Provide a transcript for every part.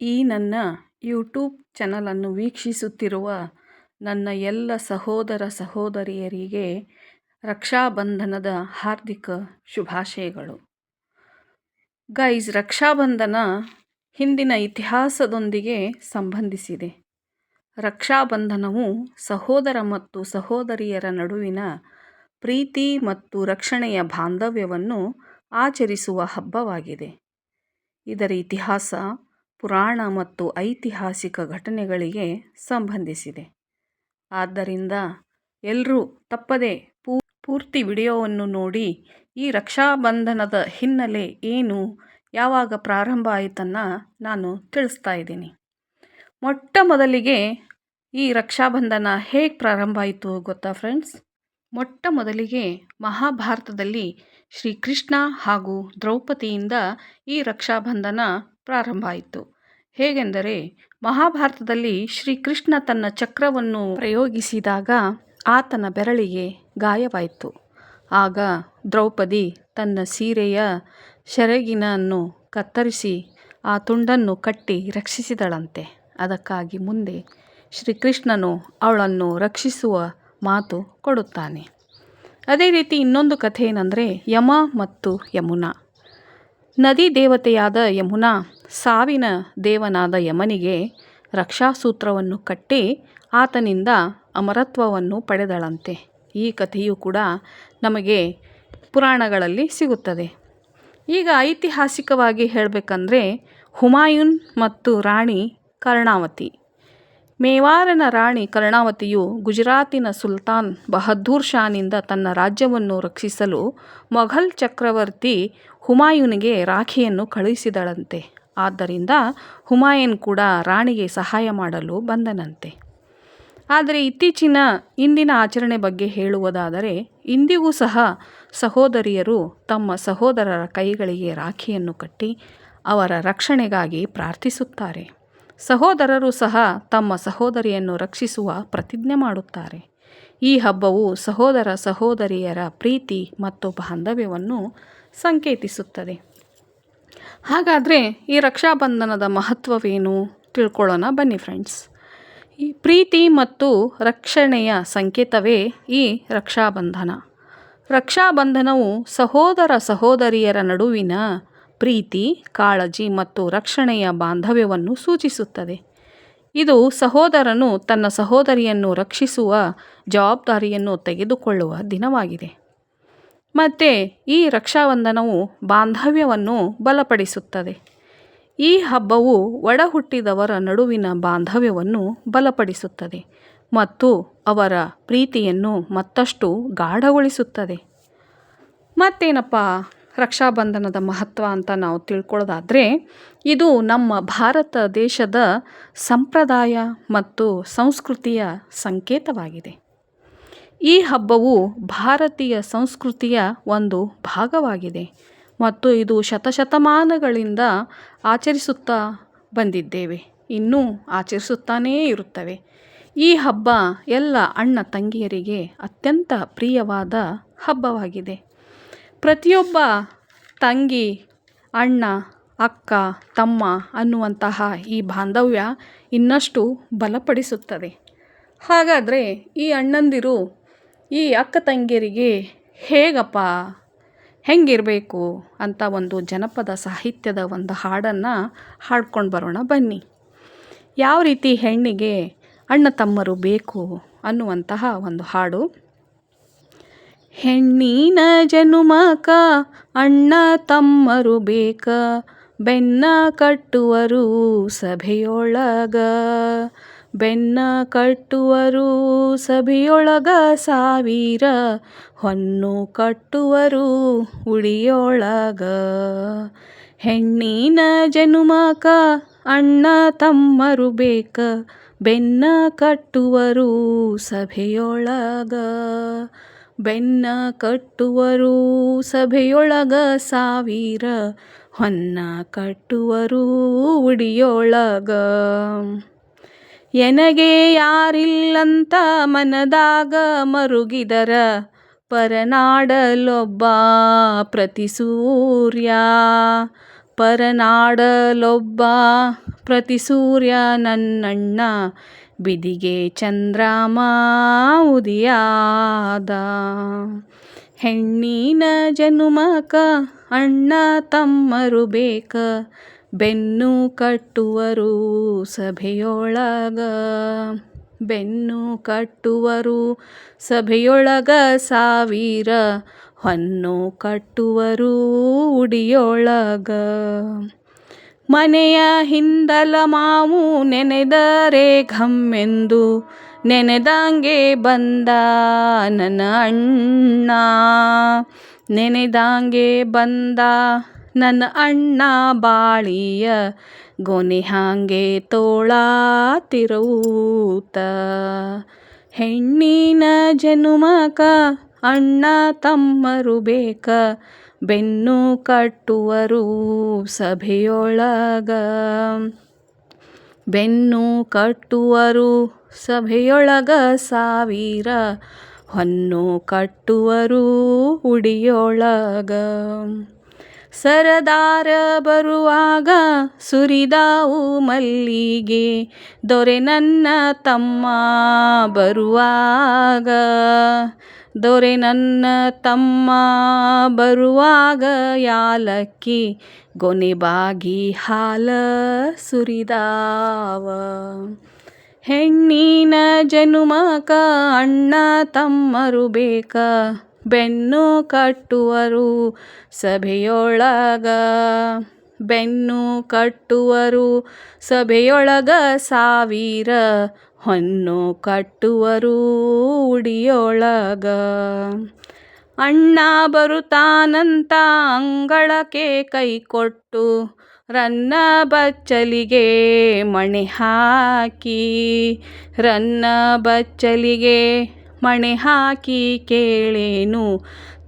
ಈ ನನ್ನ ಯೂಟ್ಯೂಬ್ ಚಾನಲನ್ನು ವೀಕ್ಷಿಸುತ್ತಿರುವ ನನ್ನ ಎಲ್ಲ ಸಹೋದರ ಸಹೋದರಿಯರಿಗೆ ರಕ್ಷಾಬಂಧನದ ಹಾರ್ದಿಕ ಶುಭಾಶಯಗಳು. ಗೈಸ್ ರಕ್ಷಾಬಂಧನ ಹಿಂದಿನ ಇತಿಹಾಸದೊಂದಿಗೆ ಸಂಬಂಧಿಸಿದೆ. ರಕ್ಷಾಬಂಧನವು ಸಹೋದರ ಮತ್ತು ಸಹೋದರಿಯರ ನಡುವಿನ ಪ್ರೀತಿ ಮತ್ತು ರಕ್ಷಣೆಯ ಬಾಂಧವ್ಯವನ್ನು ಆಚರಿಸುವ ಹಬ್ಬವಾಗಿದೆ. ಇದರ ಇತಿಹಾಸ ಪುರಾಣ ಮತ್ತು ಐತಿಹಾಸಿಕ ಘಟನೆಗಳಿಗೆ ಸಂಬಂಧಿಸಿದೆ. ಆದ್ದರಿಂದ ಎಲ್ಲರೂ ತಪ್ಪದೆ ಪೂರ್ತಿ ವಿಡಿಯೋವನ್ನು ನೋಡಿ ಈ ರಕ್ಷಾಬಂಧನದ ಹಿನ್ನೆಲೆ ಏನು, ಯಾವಾಗ ಪ್ರಾರಂಭ ಆಯಿತನ್ನು ನಾನು ತಿಳಿಸ್ತಾ ಇದ್ದೀನಿ. ಮೊಟ್ಟ ಮೊದಲಿಗೆ ಈ ರಕ್ಷಾಬಂಧನ ಹೇಗೆ ಪ್ರಾರಂಭ ಆಯಿತು ಗೊತ್ತಾ ಫ್ರೆಂಡ್ಸ್? ಮೊಟ್ಟ ಮೊದಲಿಗೆ ಮಹಾಭಾರತದಲ್ಲಿ ಶ್ರೀಕೃಷ್ಣ ಹಾಗೂ ದ್ರೌಪದಿಯಿಂದ ಈ ರಕ್ಷಾಬಂಧನ ಪ್ರಾರಂಭ ಆಯಿತು. ಹೇಗೆಂದರೆ, ಮಹಾಭಾರತದಲ್ಲಿ ಶ್ರೀಕೃಷ್ಣ ತನ್ನ ಚಕ್ರವನ್ನು ಪ್ರಯೋಗಿಸಿದಾಗ ಆತನ ಬೆರಳಿಗೆ ಗಾಯವಾಯಿತು. ಆಗ ದ್ರೌಪದಿ ತನ್ನ ಸೀರೆಯ ಸೆರಗಿನನ್ನು ಕತ್ತರಿಸಿ ಆ ತುಂಡನ್ನು ಕಟ್ಟಿ ರಕ್ಷಿಸಿದಳಂತೆ. ಅದಕ್ಕಾಗಿ ಮುಂದೆ ಶ್ರೀಕೃಷ್ಣನು ಅವಳನ್ನು ರಕ್ಷಿಸುವ ಮಾತು ಕೊಡುತ್ತಾನೆ. ಅದೇ ರೀತಿ ಇನ್ನೊಂದು ಕಥೆ ಏನಂದರೆ ಯಮ ಮತ್ತು ಯಮುನಾ. ನದಿ ದೇವತೆಯಾದ ಯಮುನಾ ಸಾವಿನ ದೇವನಾದ ಯಮನಿಗೆ ರಕ್ಷಾಸೂತ್ರವನ್ನು ಕಟ್ಟಿ ಆತನಿಂದ ಅಮರತ್ವವನ್ನು ಪಡೆದಳಂತೆ. ಈ ಕಥೆಯು ಕೂಡ ನಮಗೆ ಪುರಾಣಗಳಲ್ಲಿ ಸಿಗುತ್ತದೆ. ಈಗ ಐತಿಹಾಸಿಕವಾಗಿ ಹೇಳಬೇಕಂದ್ರೆ ಹುಮಾಯೂನ್ ಮತ್ತು ರಾಣಿ ಕರ್ಣಾವತಿ. ಮೇವಾರನ ರಾಣಿ ಕರ್ಣಾವತಿಯು ಗುಜರಾತಿನ ಸುಲ್ತಾನ್ ಬಹದ್ದೂರ್ ಶಾನಿಂದ ತನ್ನ ರಾಜ್ಯವನ್ನು ರಕ್ಷಿಸಲು ಮೊಘಲ್ ಚಕ್ರವರ್ತಿ ಹುಮಾಯೂನಿಗೆ ರಾಖಿಯನ್ನು ಕಳುಹಿಸಿದಳಂತೆ. ಆದ್ದರಿಂದ ಹುಮಾಯೂನ್ ಕೂಡ ರಾಣಿಗೆ ಸಹಾಯ ಮಾಡಲು ಬಂದನಂತೆ. ಆದರೆ ಇತ್ತೀಚಿನ ಇಂದಿನ ಆಚರಣೆ ಬಗ್ಗೆ ಹೇಳುವುದಾದರೆ, ಇಂದಿಗೂ ಸಹ ಸಹೋದರಿಯರು ತಮ್ಮ ಸಹೋದರರ ಕೈಗಳಿಗೆ ರಾಖಿಯನ್ನು ಕಟ್ಟಿ ಅವರ ರಕ್ಷಣೆಗಾಗಿ ಪ್ರಾರ್ಥಿಸುತ್ತಾರೆ. ಸಹೋದರರು ಸಹ ತಮ್ಮ ಸಹೋದರಿಯನ್ನು ರಕ್ಷಿಸುವ ಪ್ರತಿಜ್ಞೆ ಮಾಡುತ್ತಾರೆ. ಈ ಹಬ್ಬವು ಸಹೋದರ ಸಹೋದರಿಯರ ಪ್ರೀತಿ ಮತ್ತು ಬಾಂಧವ್ಯವನ್ನು ಸಂಕೇತಿಸುತ್ತದೆ. ಹಾಗಾದರೆ ಈ ರಕ್ಷಾಬಂಧನದ ಮಹತ್ವವೇನು? ತಿಳ್ಕೊಳ್ಳೋಣ ಬನ್ನಿ ಫ್ರೆಂಡ್ಸ್ ಈ ಪ್ರೀತಿ ಮತ್ತು ರಕ್ಷಣೆಯ ಸಂಕೇತವೇ ಈ ರಕ್ಷಾಬಂಧನ. ರಕ್ಷಾಬಂಧನವು ಸಹೋದರ ಸಹೋದರಿಯರ ನಡುವಿನ ಪ್ರೀತಿ, ಕಾಳಜಿ ಮತ್ತು ರಕ್ಷಣೆಯ ಬಾಂಧವ್ಯವನ್ನು ಸೂಚಿಸುತ್ತದೆ. ಇದು ಸಹೋದರನು ತನ್ನ ಸಹೋದರಿಯನ್ನು ರಕ್ಷಿಸುವ ಜವಾಬ್ದಾರಿಯನ್ನು ತೆಗೆದುಕೊಳ್ಳುವ ದಿನವಾಗಿದೆ. ಮತ್ತು ಈ ರಕ್ಷಾಬಂಧನವು ಬಾಂಧವ್ಯವನ್ನು ಬಲಪಡಿಸುತ್ತದೆ. ಈ ಹಬ್ಬವು ಒಡ ಹುಟ್ಟಿದವರ ನಡುವಿನ ಬಾಂಧವ್ಯವನ್ನು ಬಲಪಡಿಸುತ್ತದೆ ಮತ್ತು ಅವರ ಪ್ರೀತಿಯನ್ನು ಮತ್ತಷ್ಟು ಗಾಢಗೊಳಿಸುತ್ತದೆ. ಮತ್ತೇನಪ್ಪ, ರಕ್ಷಾಬಂಧನದ ಮಹತ್ವ ಅಂತ ನಾವು ತಿಳ್ಕೊಳ್ಳೋದಾದರೆ, ಇದು ನಮ್ಮ ಭಾರತ ದೇಶದ ಸಂಪ್ರದಾಯ ಮತ್ತು ಸಂಸ್ಕೃತಿಯ ಸಂಕೇತವಾಗಿದೆ. ಈ ಹಬ್ಬವು ಭಾರತೀಯ ಸಂಸ್ಕೃತಿಯ ಒಂದು ಭಾಗವಾಗಿದೆ ಮತ್ತು ಇದು ಶತಶತಮಾನಗಳಿಂದ ಆಚರಿಸುತ್ತಾ ಬಂದಿದ್ದೇವೆ. ಇನ್ನೂ ಆಚರಿಸುತ್ತಾನೇ ಇರುತ್ತವೆ. ಈ ಹಬ್ಬ ಎಲ್ಲ ಅಣ್ಣ ತಂಗಿಯರಿಗೆ ಅತ್ಯಂತ ಪ್ರಿಯವಾದ ಹಬ್ಬವಾಗಿದೆ. ಪ್ರತಿಯೊಬ್ಬ ತಂಗಿ, ಅಣ್ಣ, ಅಕ್ಕ, ತಮ್ಮ ಅನ್ನುವಂತಹ ಈ ಬಾಂಧವ್ಯ ಇನ್ನಷ್ಟು ಬಲಪಡಿಸುತ್ತದೆ. ಹಾಗಾದರೆ ಈ ಅಣ್ಣಂದಿರು ಈ ಅಕ್ಕ ತಂಗಿಯರಿಗೆ ಹೇಗಪ್ಪ? ಹೆಂಗಿರಬೇಕು? ಅಂತ ಒಂದು ಜನಪದ ಸಾಹಿತ್ಯದ ಒಂದು ಹಾಡನ್ನು ಹಾಡ್ಕೊಂಡು ಬರೋಣ ಬನ್ನಿ. ಯಾವ ರೀತಿ ಹೆಣ್ಣಿಗೆ ಅಣ್ಣ ತಮ್ಮರು ಬೇಕು ಅನ್ನುವಂತಹ ಒಂದು ಹಾಡು. ಹೆಣ್ಣಿನ ಜನುಮಕ ಅಣ್ಣ ತಮ್ಮರು ಬೇಕ, ಬೆನ್ನ ಕಟ್ಟುವರು ಸಭೆಯೊಳಗ. ಬೆನ್ನ ಕಟ್ಟುವರು ಸಭೆಯೊಳಗ ಸಾವಿರ, ಹೊನ್ನು ಕಟ್ಟುವರು ಉಡಿಯೊಳಗ ಹೆಣ್ಣಿನ ಜನುಮಕ ಅಣ್ಣ ತಮ್ಮರು ಬೇಕ, ಬೆನ್ನ ಕಟ್ಟುವರು ಸಭೆಯೊಳಗ. ಬೆನ್ನ ಕಟ್ಟುವರು ಸಭೆಯೊಳಗ ಸಾವಿರ, ಹೊನ್ನ ಕಟ್ಟುವರು ಉಡಿಯೊಳಗ. ಎನಗೆ ಯಾರಿಲ್ಲಂತ ಮನದಾಗ ಮರುಗಿದರ ಪರನಾಡಲೊಬ್ಬ ಪ್ರತಿ ಸೂರ್ಯ. ಪರನಾಡಲೊಬ್ಬ ಪ್ರತಿ ಸೂರ್ಯ ನನ್ನಣ್ಣ, ಬಿದಿಗೆ ಚಂದ್ರಮ ಉದಿಯಾದ. ಹೆಣ್ಣಿನ ಜನುಮಕ ಅಣ್ಣ ತಮ್ಮರು ಬೇಕ ಬೆನ್ನು ಕಟ್ಟುವರು ಸಭೆಯೊಳಗ. ಬೆನ್ನು ಕಟ್ಟುವರು ಸಭೆಯೊಳಗ ಸಾವಿರ, ಹೊನ್ನು ಕಟ್ಟುವರು ಉಡಿಯೊಳಗ. ಮನೆಯ ಹಿಂದಲ ಮಾವು ನೆನೆದರೆ ಘಮ್ಮೆಂದು ನೆನೆದಂಗೆ ಬಂದ ನನ್ನ ಅಣ್ಣ. ನೆನೆದಂಗೆ ಬಂದ ನನ್ನ ಅಣ್ಣ ಬಾಳಿಯ ಗೊನೆ ಹಾಂಗೆ ತೋಳ ತಿರುವುತ ಹೆಣ್ಣಿನ ಜನುಮಕ ಅಣ್ಣ ತಮ್ಮರು ಬೇಕ, ಬೆನ್ನು ಕಟ್ಟುವರು ಸಭೆಯೊಳಗ. ಬೆನ್ನು ಕಟ್ಟುವರು ಸಭೆಯೊಳಗ ಸಾವಿರ, ಹೊನ್ನು ಕಟ್ಟುವರು ಉಡಿಯೊಳಗ. ಸರದಾರ ಬರುವಾಗ ಸುರಿದಾವು ಮಲ್ಲಿಗೆ, ದೊರೆ ನನ್ನ ತಮ್ಮ ಬರುವಾಗ. ದೊರೆ ನನ್ನ ತಮ್ಮ ಬರುವಾಗ ಯಾಲಕ್ಕಿ ಗೊನೆಬಾಗಿ ಹಾಲ ಸುರಿದಾವ. ಹೆಣ್ಣಿನ ಜನುಮಕ ಅಣ್ಣ ತಮ್ಮರು ಬೇಕ ಬೆನ್ನು ಕಟ್ಟುವರು ಸಭೆಯೊಳಗ. ಬೆನ್ನು ಕಟ್ಟುವರು ಸಭೆಯೊಳಗ ಸಾವಿರ, ಹೊನ್ನು ಕಟ್ಟುವರು ಉಡಿಯೊಳಗ. ಅಣ್ಣ ಬರುತ್ತಾನಂತ ಅಂಗಳಕ್ಕೆ ಕೈ ಕೊಟ್ಟು, ರನ್ನ ಬಚ್ಚಲಿಗೆ ಮಣೆ ಹಾಕಿ, ರನ್ನ ಬಚ್ಚಲಿಗೆ ಮಣೆ ಹಾಕಿ ಕೇಳೇನು?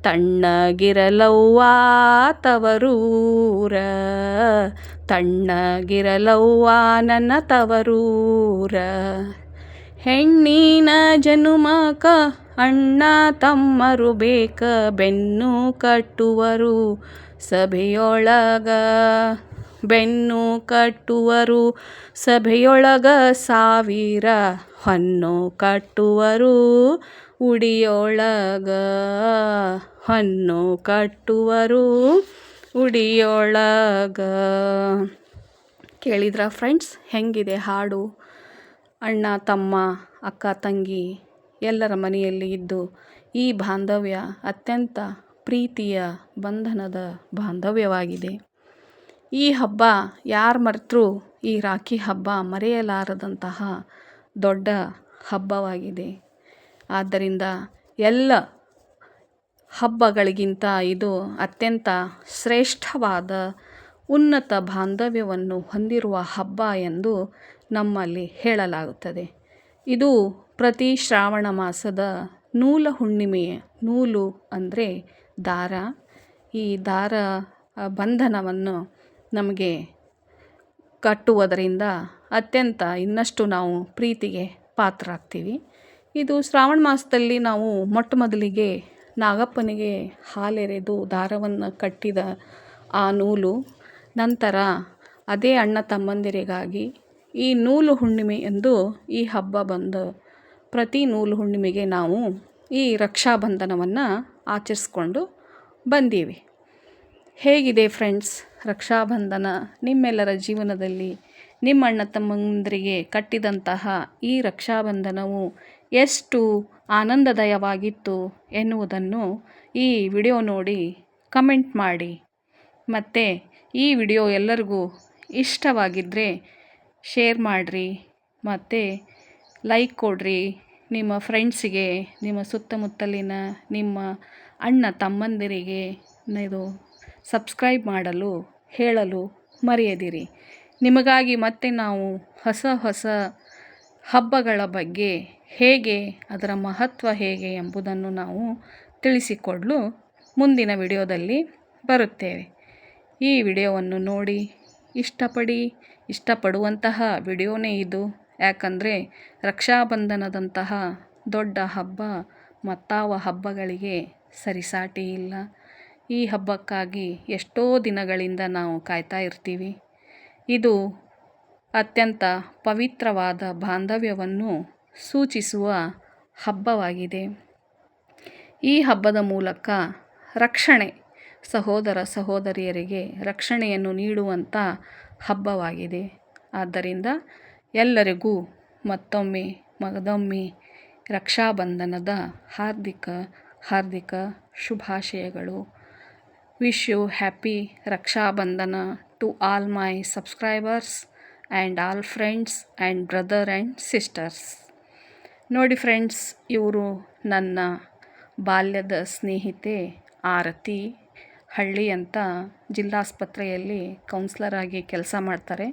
ತಣ್ಣಗಿರಲವ್ವ ತವರೂರ. ತಣ್ಣಗಿರಲವ್ವ ನನ್ನ ತವರೂರ. ಹೆಣ್ಣಿನ ಜನುಮಕ ಅಣ್ಣ ತಮ್ಮರು ಬೇಕ ಬೆನ್ನು ಕಟ್ಟುವರು ಸಭೆಯೊಳಗ. ಬೆನ್ನು ಕಟ್ಟುವರು, ಸಭೆಯೊಳಗ ಸಾವಿರ ಹೊನ್ನು ಕಟ್ಟುವರು, ಉಡಿಯೊಳಗ ಹೊನ್ನು ಕಟ್ಟುವರು, ಉಡಿಯೊಳಗ. ಕೇಳಿದ್ರ ಫ್ರೆಂಡ್ಸ್, ಹೆಂಗಿದೆ ಹಾಡು? ಅಣ್ಣ, ತಮ್ಮ, ಅಕ್ಕ, ತಂಗಿ ಎಲ್ಲರ ಮನೆಯಲ್ಲಿ ಇದ್ದು ಈ ಬಾಂಧವ್ಯ ಅತ್ಯಂತ ಪ್ರೀತಿಯ ಬಂಧನದ ಬಾಂಧವ್ಯವಾಗಿದೆ. ಈ ಹಬ್ಬ ಯಾರು ಮರೆತರು ಈ ರಾಖಿ ಹಬ್ಬ ಮರೆಯಲಾರದಂತಹ ದೊಡ್ಡ ಹಬ್ಬವಾಗಿದೆ. ಆದ್ದರಿಂದ ಎಲ್ಲ ಹಬ್ಬಗಳಿಗಿಂತ ಇದು ಅತ್ಯಂತ ಶ್ರೇಷ್ಠವಾದ ಉನ್ನತ ಬಾಂಧವ್ಯವನ್ನು ಹೊಂದಿರುವ ಹಬ್ಬ ಎಂದು ನಮ್ಮಲ್ಲಿ ಹೇಳಲಾಗುತ್ತದೆ. ಇದು ಪ್ರತಿ ಶ್ರಾವಣ ಮಾಸದ ನೂಲ ಹುಣ್ಣಿಮೆಯ. ನೂಲು ಅಂದರೆ ದಾರ. ಈ ದಾರ ಬಂಧನವನ್ನು ನಮಗೆ ಕಟ್ಟುವುದರಿಂದ ಅತ್ಯಂತ ಇನ್ನಷ್ಟು ನಾವು ಪ್ರೀತಿಗೆ ಪಾತ್ರರಾಗ್ತೀವಿ. ಇದು ಶ್ರಾವಣ ಮಾಸದಲ್ಲಿ ನಾವು ಮೊಟ್ಟ ಮೊದಲಿಗೆ ನಾಗಪ್ಪನಿಗೆ ಹಾಲೆರೆದು ದಾರವನ್ನು ಕಟ್ಟಿದ ಆ ನೂಲು, ನಂತರ ಅದೇ ಅಣ್ಣ ತಮ್ಮಂದಿರಿಗಾಗಿ ಈ ನೂಲು ಹುಣ್ಣಿಮೆ ಎಂದು ಈ ಹಬ್ಬ ಬಂದು ಪ್ರತಿ ನೂಲು ಹುಣ್ಣಿಮೆಗೆ ನಾವು ಈ ರಕ್ಷಾಬಂಧನವನ್ನು ಆಚರಿಸ್ಕೊಂಡು ಬಂದೀವಿ. ಹೇಗಿದೆ ಫ್ರೆಂಡ್ಸ್? ರಕ್ಷಾಬಂಧನ ನಿಮ್ಮೆಲ್ಲರ ಜೀವನದಲ್ಲಿ ನಿಮ್ಮ ಅಣ್ಣ ತಮ್ಮಂದಿರಿಗೆ ಕಟ್ಟಿದಂತಹ ಈ ರಕ್ಷಾಬಂಧನವು ಎಷ್ಟು ಆನಂದದಾಯವಾಗಿತ್ತು ಎನ್ನುವುದನ್ನು ಈ ವಿಡಿಯೋ ನೋಡಿ ಕಮೆಂಟ್ ಮಾಡಿ. ಮತ್ತು ಈ ವಿಡಿಯೋ ಎಲ್ಲರಿಗೂ ಇಷ್ಟವಾಗಿದ್ದರೆ ಶೇರ್ ಮಾಡಿರಿ, ಮತ್ತು ಲೈಕ್ ಕೊಡ್ರಿ. ನಿಮ್ಮ ಫ್ರೆಂಡ್ಸಿಗೆ, ನಿಮ್ಮ ಸುತ್ತಮುತ್ತಲಿನ ನಿಮ್ಮ ಅಣ್ಣ ತಮ್ಮಂದಿರಿಗೆ ಇದು ಸಬ್ಸ್ಕ್ರೈಬ್ ಮಾಡಲು, ಹೇಳಲು ಮರೆಯದಿರಿ. ನಿಮಗಾಗಿ ಮತ್ತೆ ನಾವು ಹೊಸ ಹೊಸ ಹಬ್ಬಗಳ ಬಗ್ಗೆ ಹೇಗೆ, ಅದರ ಮಹತ್ವ ಹೇಗೆ ಎಂಬುದನ್ನು ನಾವು ತಿಳಿಸಿಕೊಡಲು ಮುಂದಿನ ವಿಡಿಯೋದಲ್ಲಿ ಬರುತ್ತೇವೆ. ಈ ವಿಡಿಯೋವನ್ನು ನೋಡಿ ಇಷ್ಟಪಡಿ, ಇಷ್ಟಪಡುವಂತಹ ವಿಡಿಯೋನೇ ಇದು. ಯಾಕಂದರೆ ರಕ್ಷಾಬಂಧನದಂತಹ ದೊಡ್ಡ ಹಬ್ಬ ಮತ್ತಾವ ಹಬ್ಬಗಳಿಗೆ ಸರಿಸಾಟಿ ಇಲ್ಲ. ಈ ಹಬ್ಬಕ್ಕಾಗಿ ಎಷ್ಟೋ ದಿನಗಳಿಂದ ನಾವು ಕಾಯ್ತಾ ಇರ್ತೀವಿ. ಇದು ಅತ್ಯಂತ ಪವಿತ್ರವಾದ ಬಾಂಧವ್ಯವನ್ನು ಸೂಚಿಸುವ ಹಬ್ಬವಾಗಿದೆ. ಈ ಹಬ್ಬದ ಮೂಲಕ ರಕ್ಷಣೆ, ಸಹೋದರ ಸಹೋದರಿಯರಿಗೆ ರಕ್ಷಣೆಯನ್ನು ನೀಡುವಂಥ ಹಬ್ಬವಾಗಿದೆ. ಆದ್ದರಿಂದ ಎಲ್ಲರಿಗೂ ಮತ್ತೊಮ್ಮೆ ಮಗದೊಮ್ಮೆ ರಕ್ಷಾಬಂಧನದ ಹಾರ್ದಿಕ ಹಾರ್ದಿಕ ಶುಭಾಶಯಗಳು. Wish you happy Rakshabandhan to all my subscribers and all friends and brother and sisters ನೋಡಿ ಫ್ರೆಂಡ್ಸ್ ಇವರು ನನ್ನ ಬಾಲ್ಯದ ಸ್ನೇಹಿತೆ ಆರತಿ ಹಳ್ಳಿ ಅಂತ ಜಿಲ್ಲಾಸ್ಪತ್ರೆಯಲ್ಲಿ ಕೌನ್ಸ್ಲರ್ ಆಗಿ ಕೆಲಸ ಮಾಡ್ತಾರೆ.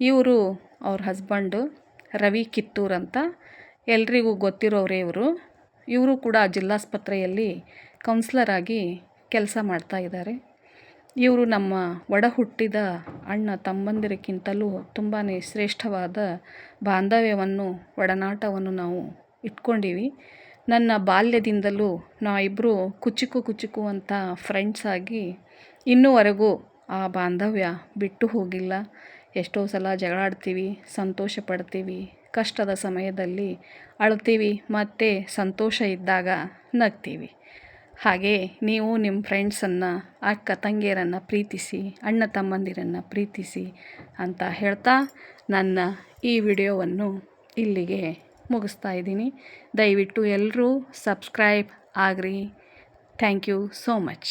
ಇವರು ಅವ್ರ ಹಸ್ಬೆಂಡು ರವಿ ಕಿತ್ತೂರ್ ಅಂತ. ಎಲ್ರಿಗೂ ಗೊತ್ತಿರೋರೇ ಇವರು. ಇವರು ಕೂಡ ಜಿಲ್ಲಾಸ್ಪತ್ರೆಯಲ್ಲಿ ಕೌನ್ಸ್ಲರ್ ಆಗಿ ಕೆಲಸ ಮಾಡ್ತಾ ಇದ್ದಾರೆ. ಇವರು ನಮ್ಮ ಒಡ ಹುಟ್ಟಿದ ಅಣ್ಣ ತಮ್ಮಂದಿರಕ್ಕಿಂತಲೂ ತುಂಬಾ ಶ್ರೇಷ್ಠವಾದ ಬಾಂಧವ್ಯವನ್ನು, ಒಡನಾಟವನ್ನು ನಾವು ಇಟ್ಕೊಂಡೀವಿ. ನನ್ನ ಬಾಲ್ಯದಿಂದಲೂ ನಾವಿಬ್ಬರು ಕುಚುಕು ಕುಚುಕು ಅಂತ ಫ್ರೆಂಡ್ಸ್ ಆಗಿ ಇನ್ನೂವರೆಗೂ ಆ ಬಾಂಧವ್ಯ ಬಿಟ್ಟು ಹೋಗಿಲ್ಲ. ಎಷ್ಟೋ ಸಲ ಜಗಳಾಡ್ತೀವಿ, ಸಂತೋಷ ಪಡ್ತೀವಿ, ಕಷ್ಟದ ಸಮಯದಲ್ಲಿ ಅಳ್ತೀವಿ, ಮತ್ತು ಸಂತೋಷ ಇದ್ದಾಗ ನಗ್ತೀವಿ. ಹಾಗೆ ನೀವು ನಿಮ್ಮ ಫ್ರೆಂಡ್ಸನ್ನು, ಅಕ್ಕ ತಂಗಿಯರನ್ನು ಪ್ರೀತಿಸಿ, ಅಣ್ಣ ತಮ್ಮಂದಿರನ್ನು ಪ್ರೀತಿಸಿ ಅಂತ ಹೇಳ್ತಾ ನನ್ನ ಈ ವಿಡಿಯೋವನ್ನು ಇಲ್ಲಿಗೆ ಮುಗಿಸ್ತಾ ಇದ್ದೀನಿ. ದಯವಿಟ್ಟು ಎಲ್ಲರೂ subscribe agri. Thank you so much.